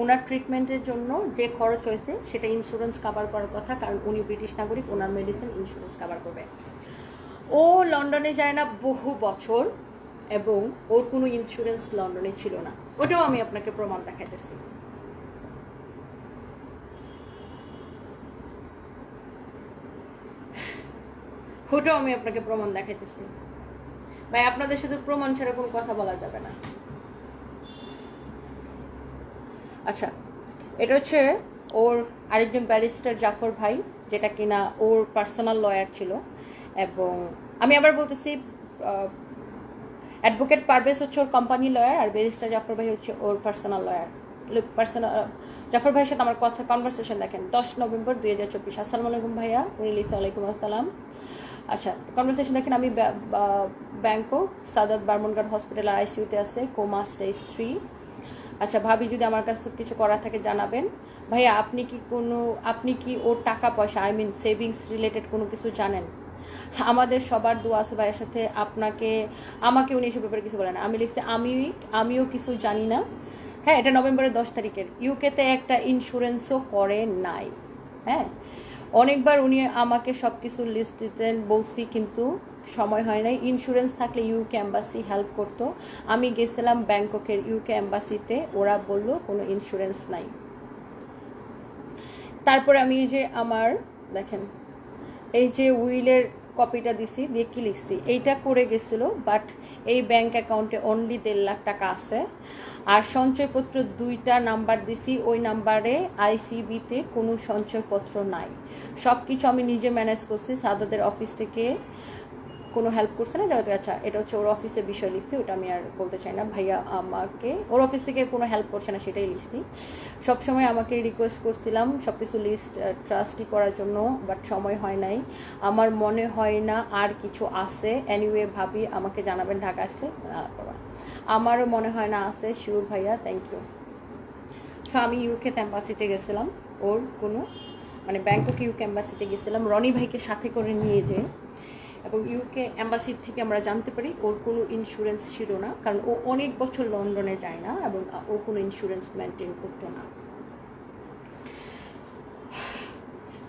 ওনার ট্রিটমেন্টের জন্য যে খরচ হয়েছে, সেটা ইন্স্যুরেন্স কাভার করার কথা, কারণ উনি ব্রিটিশ নাগরিক, ওনার মেডিসিন ইন্স্যুরেন্স কাভার করবে। ও লন্ডনে যায় না বহু বছর, এবং ওর কোনো ইন্স্যুরেন্স লন্ডনে ছিল না। ওটাও আমি আপনাকে প্রমাণ দেখাইতেছি। ওটাও আমি আপনাকে প্রমাণ দেখাইতেছি। ভাই, আপনাদের সাথে প্রমাণ ছাড়া কোনো কথা বলা যাবে না। আচ্ছা এটা হচ্ছে ওর আরেকজন ব্যারিস্টার জাফর ভাই, যেটা কিনা ওর পার্সোনাল লয়ার ছিল। এবং আমি আবার বলতেছি অ্যাডভোকেট পারভেজ হচ্ছে ওর কোম্পানি লয়ার আর ব্যারিস্টার জাফর ভাই হচ্ছে ওর পার্সোনাল লয়ার পার্সোনাল জাফর ভাইয়ের সাথে আমার কথা কনভারসেশন দেখেন, দশ নভেম্বর দুই হাজার চব্বিশ। আসসালামু আলাইকুম ভাইয়া রিলিস আলাইকুম আসসালাম। আচ্ছা কনভারসেশন দেখেন, আমি ব্যাংকক, সাদাত বার্মনগার্ড হসপিটাল আর আইসিউতে আছে কোমা স্টেজ থ্রি আচ্ছা ভাবি যদি আমার কাছে কিছু করার থাকে জানাবেন। ভাইয়া, আপনি কি কোনো, আপনি কি ওর টাকা পয়সা আই মিন সেভিংস রিলেটেড কোনো কিছু জানেন? আমাদের সবার দোয়া আছে ভাইয়ের সাথে। আপনাকে, আমাকে উনি এসব ব্যাপারে কিছু বলেন আমি লিখছি, আমি, আমিও কিছু জানি না। হ্যাঁ এটা নভেম্বরের দশ তারিখের। ইউকেতে একটা ইন্স্যুরেন্সও করে নাই। হ্যাঁ অনেকবার উনি আমাকে সব কিছু লিস্ট দিতেন, বলছি, কিন্তু সময় হয় নাই। ইন্স্যুরেন্স থাকলে ইউকে অ্যাম্বাসি হেল্প করতো। আমি গেছিলাম ব্যাংককের ইউকে অ্যাম্বাসিতে ওরা বলল, কোনো ইন্স্যুরেন্স নাই। তারপর আমি যে আমার, দেখেন, এই যে উইলের কপিটা দিছি, দিয়ে কি লিখছি? এইটা করে গেছিল বাট এই ব্যাংক অ্যাকাউন্টে অনলি দেড় লাখ টাকা আছে। আর সঞ্চয়পত্র দুইটা নাম্বার দিছি, ওই নাম্বারে আইসিবিতে কোনো সঞ্চয়পত্র নাই। সব কিছু আমি নিজে ম্যানেজ করছি, সাদাদের অফিস থেকে হেল্প করছে না? যাতে আচ্ছা এটা হচ্ছে ওর অফিসের বিষয় লিখছি, ওটা আমি আর বলতে চাই না। ভাইয়া আমাকে, ওর অফিস থেকে কোনো হেল্প করছে না, সেটাই লিখছি। সবসময় আমাকে রিকোয়েস্ট করছিলাম সব কিছু লিস্ট ট্রাস্টি করার জন্য বাট সময় হয় নাই। আমার মনে হয় না আর কিছু আছে। এনিওয়ে ভাবি, আমাকে জানাবেন ঢাকা আসলে আমারও মনে হয় না আছে শিওর ভাইয়া থ্যাংক ইউ সো আমি ইউকে ক্যাম্পাসিতে গেছিলাম, ওর কোনো মানে ব্যাংকক ইউকে অ্যাম্বাসিতে গেছিলাম। রনি ভাইকে সাথে করে নিয়ে যে এবং ইউকে অ্যাম্বাসির থেকে আমরা জানতে পারি ওর কোনো ইন্স্যুরেন্স ছিল না, কারণ ও অনেক বছর লন্ডনে যায় না এবং ও কোনো ইন্স্যুরেন্স মেনটেন করতো না।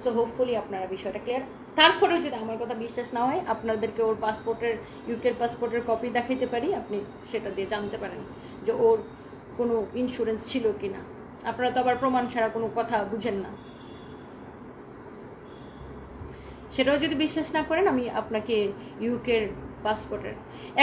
সো হোপফুলি আপনারা বিষয়টা ক্লিয়ার তারপরেও যদি আমার কথা বিশ্বাস না হয়, আপনাদেরকে ওর পাসপোর্টের ইউকের পাসপোর্টের কপি দেখাইতে পারি, আপনি সেটা দিয়ে জানতে পারেন যে ওর কোনো ইন্স্যুরেন্স ছিল কি না আপনারা তো আবার প্রমাণ ছাড়া কোনো কথা বুঝেন না। সেটাও যদি বিশ্বাস না করেন আমি আপনাকে ইউকের পাসপোর্টের এক